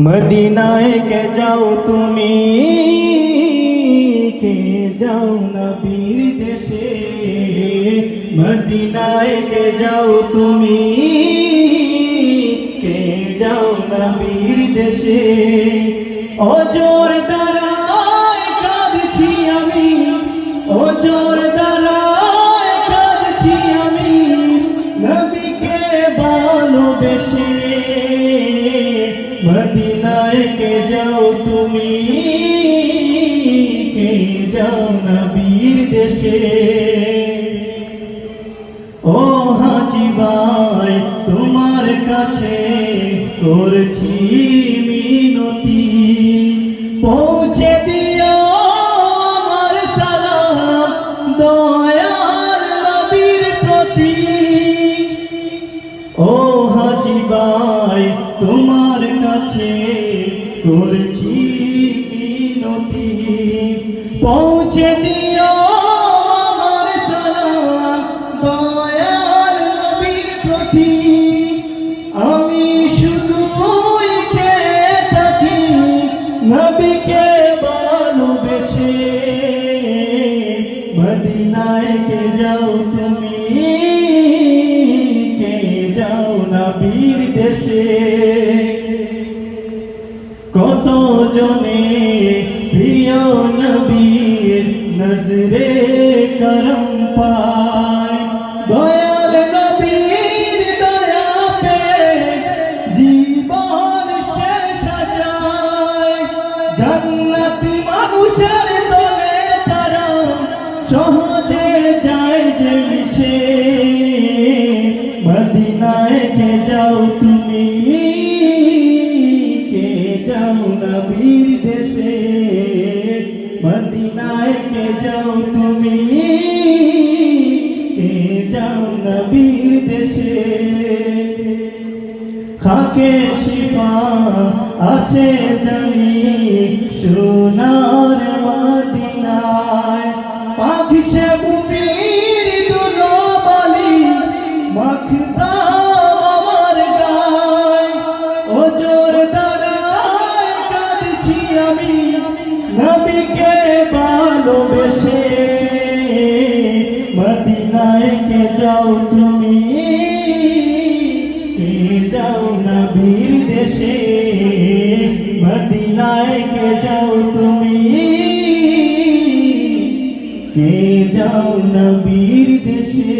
মদিনায় কে যাও তুমি? কে যাও নবীর দেশে? মদিনায় কে যাও তুমি? কে যাও নবীর দেশে? অজোর দ্বারায় কাঁদছি আমি। অজোর দ্বারায় কাঁদছি আমি। নবীকে ভালোবেসে মদিনায় কে যাও তুমি, কে যাও নবীর দেশে? ও হাজি ভাই, তোমার কাছে করছি মিনতি। পৌঁছে দিও আমার সালাম, দয়াল নবীর প্রতি। কাছে করছি মিনতি পৌঁছে দিও আমার সালাম দয়াল নবীর প্রতি। আমি শুধু চেয়ে থাকি নবীকে ভালোবেসে। মদিনায় কে যাও তুমি, কে যাও নবীর দেশে। কত জনে প্রিয় নবীর নজরে করম পায়? দয়াল নবীর দয়া পে জীবন শেষ যায়। জান্নাতি মানুষের দলে তারা সহজে যায় যে মিশে মদিনায় কে যাও তুমি? যাও নবীর দেশে, মদিনায় কে যাও তুমি? কে যাও নবীর দেশে? খাকে শিফা আছে জানি সোনার নবীকে ভালোবেসে মদিনায় কে যাও তুমি? কে যাও নবীর দেশে? মদিনায় কে যাও তুমি? কে যাও নবীর দেশে?